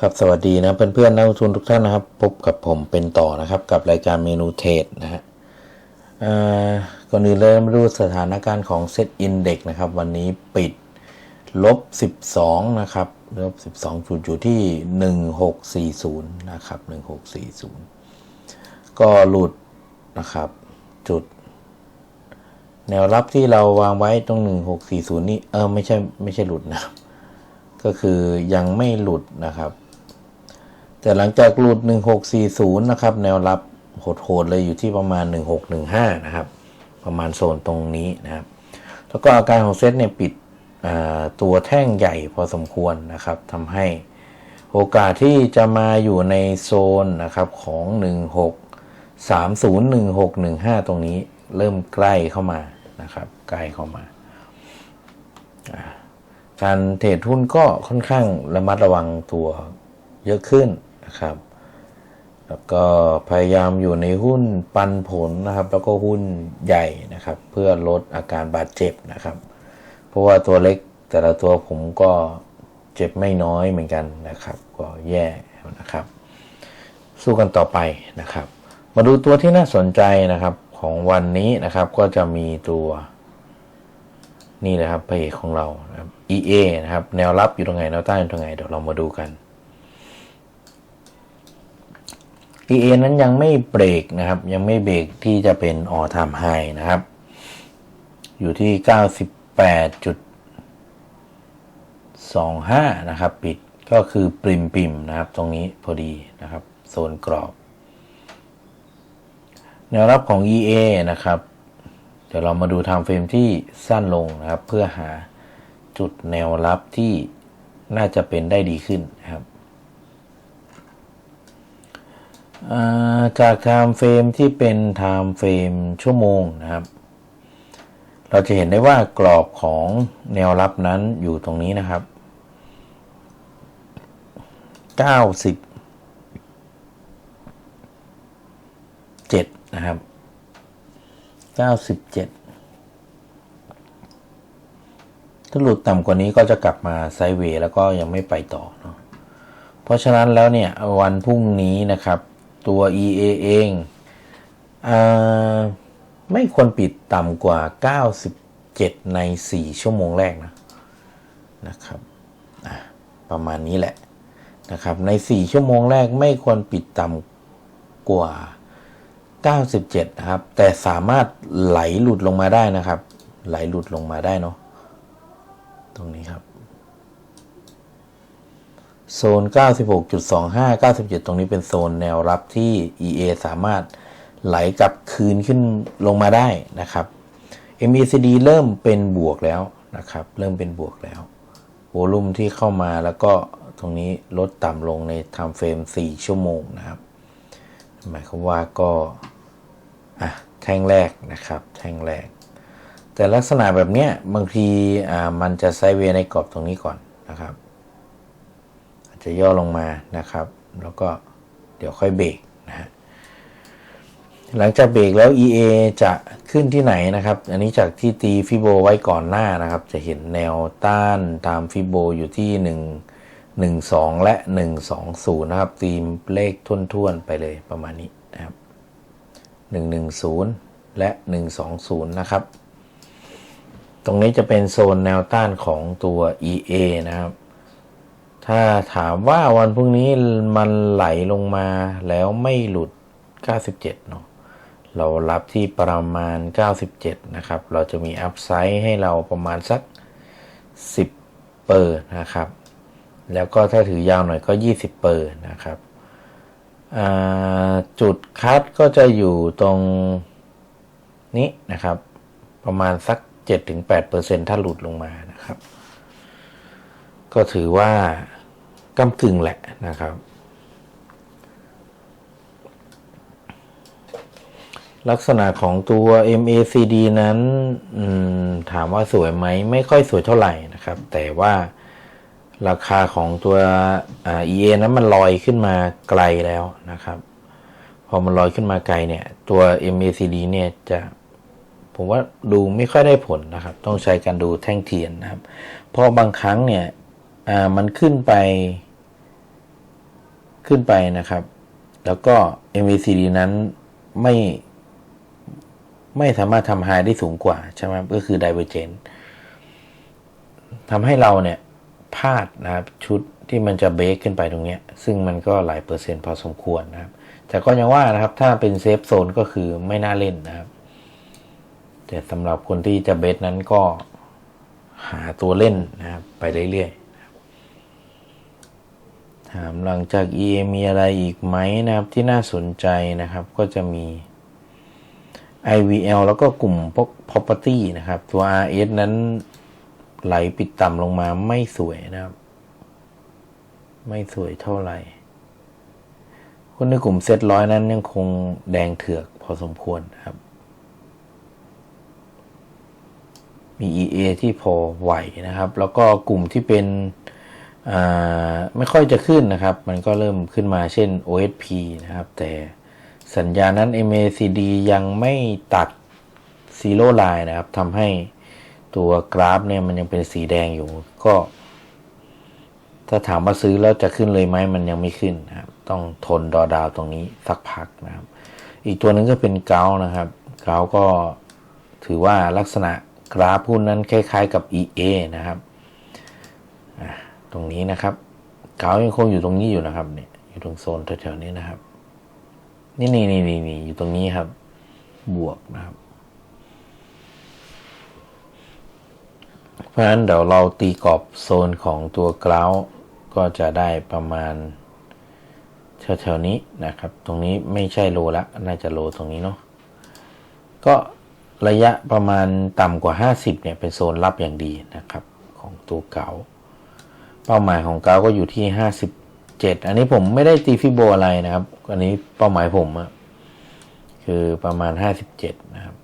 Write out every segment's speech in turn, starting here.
ครับสวัสดีนะเพื่อนๆนักลงทุนทุกท่านนะครับพบกับผมเป็นต่อนะครับ กับรายการเมนูเทรดนะฮะอ่าก่อนอื่นเลยมดูสถานการณ์ของเซตอินเด็กนะครับ วันนี้ปิดลบ 12 นะครับลบ 12 จุดอยู่ที่ 1640 นะครับ 1640 ก็หลุดนะครับ จุด แนวรับที่เราวางไว้ตรง 1640 นี่เออไม่ใช่ไม่ใช่หลุดนะก็คือยังไม่หลุดนะครับ แต่หลังจากหลุด 1640 นะครับ แนวรับโหดๆเลยอยู่ที่ประมาณ 1615 นะครับ ประมาณโซนตรงนี้นะครับ แล้วก็อาการของเซตเนี่ยปิดตัวแท่งใหญ่พอสมควรนะครับทำให้โอกาสที่จะมาอยู่ในโซนนะครับของ 1630 1615 ตรงนี้เริ่มใกล้เข้ามานะครับใกล้เข้ามา การเทรดหุ้นก็ค่อนข้างระมัดระวังตัวเยอะขึ้น นะครับ แล้วก็พยายามอยู่ในหุ้นปันผลนะครับ แล้วก็หุ้นใหญ่นะครับ เพื่อลดอาการบาดเจ็บนะครับ เพราะว่าตัวเล็กแต่ละตัวผมก็เจ็บไม่น้อยเหมือนกันนะครับ ก็แย่นะครับ สู้กันต่อไปนะครับ มาดูตัวที่น่าสนใจนะครับของวันนี้นะครับก็จะมีตัวนี่นะครับพระเอกของเรานะครับ EA นะครับ แนวรับอยู่ตรงไหนแนวต้านอยู่ตรงไหนเดี๋ยวเรามาดูกัน EA นั้นยังไม่เบรกนะครับ ยังไม่เบรกที่จะเป็นออทามไฮนะครับ อยู่ที่ 98.25 นะครับ ปิดก็คือปริมปิมนะครับ ตรงนี้พอดีนะครับ โซนกรอบ แนวรับของ EA นะครับ เดี๋ยวเรามาดูไทม์เฟรมที่สั้นลงนะครับ เพื่อหาจุดแนวรับที่น่าจะเป็นได้ดีขึ้นนะครับอ่า จากไทม์เฟรมที่เป็นไทม์เฟรมชั่วโมงนะครับ เราจะเห็นได้ว่ากรอบของแนวรับนั้นอยู่ตรงนี้นะครับ90 7นะครับ 97 ถ้าหลุดต่ำกว่านี้ก็จะกลับมาไซด์เวย์แล้วก็ยังไม่ไปต่อเนาะเพราะฉะนั้นแล้วเนี่ยวันพรุ่งนี้นะครับ ตัว EA เองอาไม่ควรปิดต่ำกว่า 97 ใน 4 ชั่วโมงแรกนะนะครับอะประมาณนี้แหละนะครับใน 4 ชั่วโมงแรกไม่ควรปิดต่ำกว่า 97 นะครับ แต่สามารถไหลหลุดลงมาได้นะครับ ไหลหลุดลงมาได้เนาะตรงนี้ครับ โซน 96.25 97 ตรงนี้เป็นโซนแนวรับที่ EA สามารถไหลกลับคืนขึ้นลงมาได้นะครับ MACD เริ่มเป็นบวกแล้วนะครับ เริ่มเป็นบวกแล้วโวลุ่มที่เข้ามาแล้วก็ตรงนี้ลดต่ำลงใน time frame 4ชั่วโมงนะครับ หมายความว่าก็อะแท่งแรกนะครับ แท่งแรก แต่ลักษณะแบบเนี้ยบางทีอ่ามันจะไซเวย์ในกรอบตรงนี้ก่อนนะครับ จะย่อลงมานะครับ แล้วก็เดี๋ยวค่อยเบรกนะฮะหลังจากเบรกแล้ว EA จะขึ้นที่ไหนนะครับ อันนี้จากที่ตีฟิโบไว้ก่อนหน้านะครับ จะเห็นแนวต้านตามฟิโบอยู่ที่ 1 1 2 และ 120 นะครับ ตีมเลขทุ่นๆ ไปเลยประมาณนี้นะครับ 110 และ 120 นะครับ ตรงนี้จะเป็นโซนแนวต้านของตัว EA นะครับ ถ้าถามว่าวันพรุ่งนี้มันไหลลงมาแล้วไม่หลุด 97 เนาะ เรารับที่ประมาณ 97 นะครับ เราจะมีอัพไซด์ให้เราประมาณสัก 10 เปอร์นะครับ แล้วก็ถ้าถือยาวหน่อยก็ 20 เปอร์นะครับ จุดคัดก็จะอยู่ตรงนี้นะครับ ประมาณสัก 7-8%ถ้าหลุดลงมานะครับ ก็ถือว่า กำกึ่งแหละนะครับ ลักษณะของตัว MACD นั้นถามว่าสวยไหม ไม่ค่อยสวยเท่าไหร่นะครับ แต่ว่าราคาของตัว EA นั้นมันลอยขึ้นมาไกลแล้วนะครับ พอมันลอยขึ้นมาไกลเนี่ย ตัว MACD เนี่ยจะผมว่าดูไม่ค่อยได้ผลนะครับ ต้องใช้การดูแท่งเทียนนะครับ เพราะบางครั้งเนี่ยมันขึ้นไป ขึ้นไปนะครับ แล้วก็ MACD นั้นไม่ไม่สามารถทำไฮได้สูงกว่าใช่ไหมก็คือ Divergent ทำให้เราเนี่ยพลาดนะครับชุดที่มันจะเบรกขึ้นไปตรงนี้ ซึ่งมันก็หลายเปอร์เซ็นต์พอสมควรนะครับ แต่ก็ยังว่านะครับ ถ้าเป็นเซฟโซนก็คือไม่น่าเล่นนะครับ แต่สำหรับคนที่จะเบสนั้นก็หาตัวเล่นนะครับ ไปเรื่อยๆามหลังจาก EA มีอะไรอีกไหมนะครับที่น่าสนใจนะครับก็จะมี IVL แล้วก็กลุ่มพวก property นะครับ ตัว RS นั้นไหลปิดต่ำลงมาไม่สวยนะครับ ไม่สวยเท่าไหร่คนในกลุ่มเซตร้อยนั้นยังคงแดงเถือกพอสมควรครับ มี EA ที่พอไหวนะครับ แล้วก็กลุ่มที่เป็น ไม่ค่อยจะขึ้นนะครับ มันก็เริ่มขึ้นมาเช่น OSP นะครับ แต่สัญญาณนั้น MACD ยังไม่ตัด Zero Line นะครับทำให้ตัวกราฟเนี่ยมันยังเป็นสีแดงอยู่ ก็ ถ้าถามว่าซื้อแล้วจะขึ้นเลยไหมมันยังไม่ขึ้นนะครับ ต้องทนดอดาวตรงนี้สักพักนะครับ อีกตัวนึงก็เป็นเกานะครับ เกาก็ถือว่าลักษณะกราฟหุ้นนั้นคล้ายๆกับ EA นะครับ ตรงนี้นะครับเกายังคงอยู่ตรงนี้อยู่นะครับ เนี่ย อยู่ตรงโซนแถวๆนี้นะครับ นี่นี่นี่นี่นี่อยู่ตรงนี้ครับ บวกนะครับ เพราะฉะนั้นเดี๋ยวเราตีกรอบโซนของตัวกราวก็จะได้ประมาณแถวๆนี้นะครับ ตรงนี้ไม่ใช่โลละ น่าจะโลตรงนี้เนาะก็ระยะประมาณต่ำกว่า 50เนี่ยเป็นโซนรับอย่างดีนะครับ ของตัวเก่า เป้าหมายของเกาก็อยู่ที่57อันนี้ผมไม่ได้ตีฟิโบอะไรนะครับ อันนี้เป้าหมายผมอะคือประมาณ57นะครับ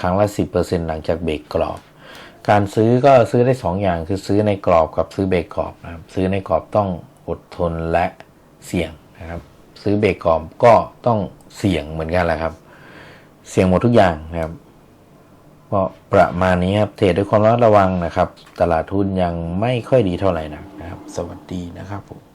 ครั้งละ10%หลังจากเบรกกรอบ การซื้อก็ซื้อได้2อย่างคือซื้อในกรอบกับซื้อเบรกกรอบนะครับ ซื้อในกรอบต้องอดทนและเสี่ยงนะครับ ซื้อเบรกกรอบก็ต้องเสี่ยงเหมือนกันแหละครับ เสี่ยงหมดทุกอย่างนะครับ ก็ประมาณนี้ครับเทรดด้วยความระมัดระวังนะครับ ตลาดทุนยังไม่ค่อยดีเท่าไหร่นักนะครับ สวัสดีนะครับผม